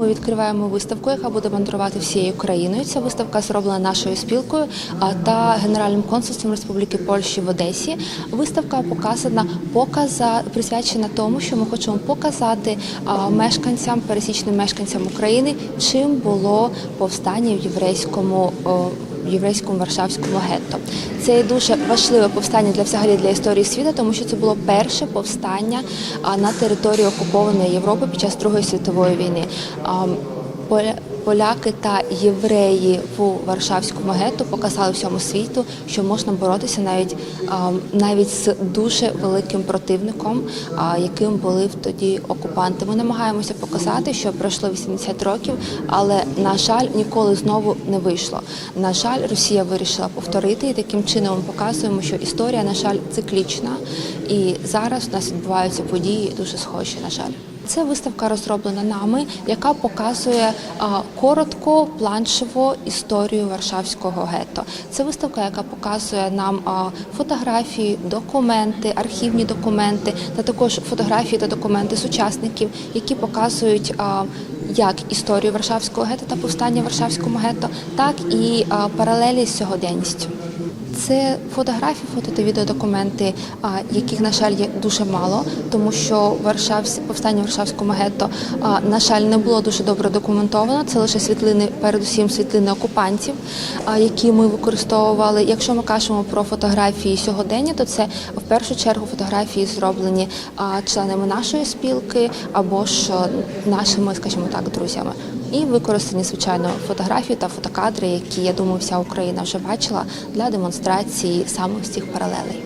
Ми відкриваємо виставку, яка буде мандрувати всією країною. Ця виставка зроблена нашою спілкою та Генеральним консульством Республіки Польщі в Одесі. Виставка показана показа присвячена тому, що ми хочемо показати мешканцям, пересічним мешканцям України, чим було повстання в єврейському. Єврейському варшавському гетто. Це є дуже важливе повстання для взагалі для історії світу, тому що це було перше повстання на території окупованої Європи під час Другої світової війни. Поляки та євреї в Варшавському гетто показали всьому світу, що можна боротися навіть навіть з дуже великим противником, яким були тоді окупанти. Ми намагаємося показати, що пройшло 80 років, але на жаль, ніколи знову не вийшло. На жаль, Росія вирішила повторити, і таким чином ми показуємо, що історія, на жаль, циклічна, і зараз у нас відбуваються події дуже схожі. На жаль. Це виставка розроблена нами, яка показує коротко планшево історію Варшавського гетто. Це виставка, яка показує нам фотографії, документи, архівні документи, та також фотографії та документи сучасників, які показують. Як історію Варшавського гетто та повстання Варшавському гетто, так і паралелі з сьогоденністю. Це фотографії, фото та відеодокументи, яких, на жаль, є дуже мало, тому що Варшавсь, повстання в Варшавському гетто, на жаль, не було дуже добре документовано. Це лише світлини, передусім світлини окупантів, які ми використовували. Якщо ми кажемо про фотографії сьогодення, то це в першу чергу фотографії зроблені членами нашої спілки або ж нашими, скажімо так, друзями. І використані, звичайно, фотографії та фотокадри, які я думаю, вся Україна вже бачила для демонстрації саме цих паралелей.